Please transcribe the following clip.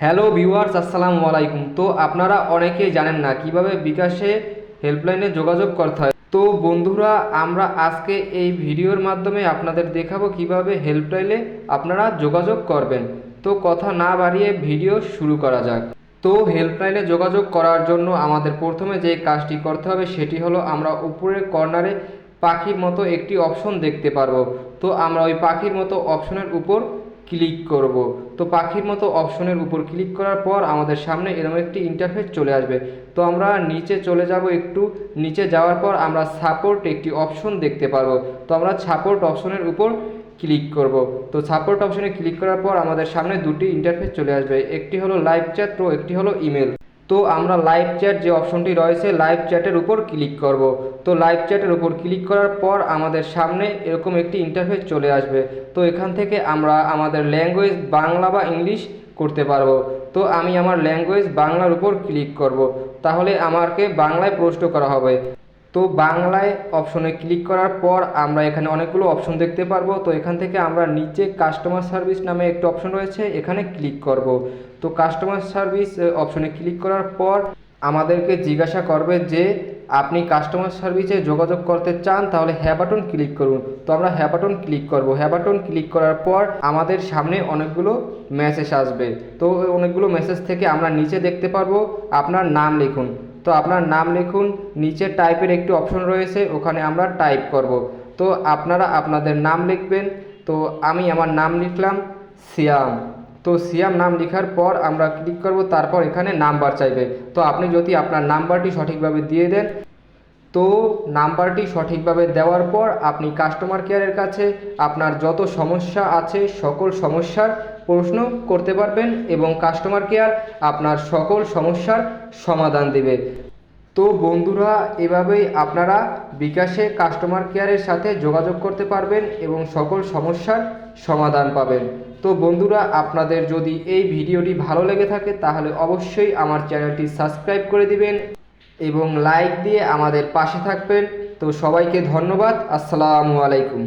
Hello viewers, আসসালামু আলাইকুম। তো আপনারা অনেকেই জানেন না কীভাবে বিকাশে হেল্পলাইনে যোগাযোগ করতে হয়। তো বন্ধুরা, আমরা আজকে এই ভিডিওর মাধ্যমে আপনাদের দেখাবো কীভাবে হেল্পলাইনে আপনারা যোগাযোগ করবেন। তো কথা না বাড়িয়ে ভিডিও শুরু করা যাক। তো হেল্পলাইনে যোগাযোগ করার জন্য আমাদের প্রথমে যে কাজটি করতে হবে সেটি হলো আমরা উপরের কর্নারে পাখির মতো একটি অপশন দেখতে পারব। তো আমরা ওই পাখির মতো অপশনের উপর ক্লিক করব। তো পাখির মতো অপশনের উপর ক্লিক করার পর আমাদের সামনে এরকম একটি ইন্টারফেস চলে আসবে। তো আমরা নিচে চলে যাব একটু। নিচে যাওয়ার পর আমরা সাপোর্ট একটি অপশন দেখতে পারব। তো আমরা সাপোর্ট অপশনের উপর ক্লিক করব। তো সাপোর্ট অপশনে ক্লিক করার পর আমাদের সামনে দুটি ইন্টারফেস চলে আসবে। একটি হলো লাইভ চ্যাট ও একটি হলো ইমেল তো আমরা লাইভ চ্যাট যে অপশনটি রয়েছে লাইভ চ্যাটের উপর ক্লিক করব। তো লাইভ চ্যাটের উপর ক্লিক করার পর আমাদের সামনে এরকম একটি ইন্টারফেস চলে আসবে। তো এখান থেকে আমরা আমাদের ল্যাঙ্গুয়েজ বাংলা বা ইংলিশ করতে পারব। তো আমি আমার ল্যাঙ্গুয়েজ বাংলার উপর ক্লিক করব। তাহলে আমাকে বাংলায় প্রশ্ন করা হবে। তো বাংলায় অপশনে ক্লিক করার পর আমরা এখানে অনেকগুলো অপশন দেখতে পারব। তো এখান থেকে আমরা নিচে কাস্টমার সার্ভিস নামে একটি অপশন রয়েছে, এখানে ক্লিক করব। তো কাস্টমার সার্ভিস অপশনে ক্লিক করার পর আমাদেরকে জিজ্ঞাসা করবে যে, আপনি কাস্টমার সার্ভিসে যোগাযোগ করতে চান, তাহলে হ্যাঁ বাটন ক্লিক করুন। তো আমরা হ্যাঁ বাটন ক্লিক করব। হ্যাঁ বাটন ক্লিক করার পর আমাদের সামনে অনেকগুলো মেসেজ আসবে। তো অনেকগুলো মেসেজ থেকে আমরা নিচে দেখতে পারব। আপনার নাম লিখুন। তো আপনার নাম লিখুন, নিচে টাইপের একটি অপশন রয়েছে, ওখানে আমরা টাইপ করব। তো আপনারা আপনাদের নাম লিখবেন, তো আমি আমার নাম লিখলাম সিয়াম। তো সিয়াম নাম লেখার পর আমরা ক্লিক করব, তারপর এখানে নাম্বার চাইবে। তো আপনি যদি আপনার নাম্বারটি সঠিকভাবে দিয়ে দেন, তো নাম্বারটি সঠিকভাবে দেওয়ার পর আপনি কাস্টমার কেয়ারের কাছে আপনার যত সমস্যা আছে, সকল সমস্যার প্রশ্ন করতে পারবেন এবং কাস্টমার কেয়ার আপনার সকল সমস্যার সমাধান দেবে। তো বন্ধুরা, এভাবেই আপনারা বিকাশে কাস্টমার কেয়ারের সাথে যোগাযোগ করতে পারবেন এবং সকল সমস্যার সমাধান পাবেন। তো বন্ধুরা, আপনাদের যদি এই ভিডিওটি ভালো লেগে থাকে, তাহলে অবশ্যই আমার চ্যানেলটি সাবস্ক্রাইব করে দিবেন এবং লাইক দিয়ে আমাদের পাশে থাকবেন। তো সবাইকে ধন্যবাদ। আসসালামু আলাইকুম।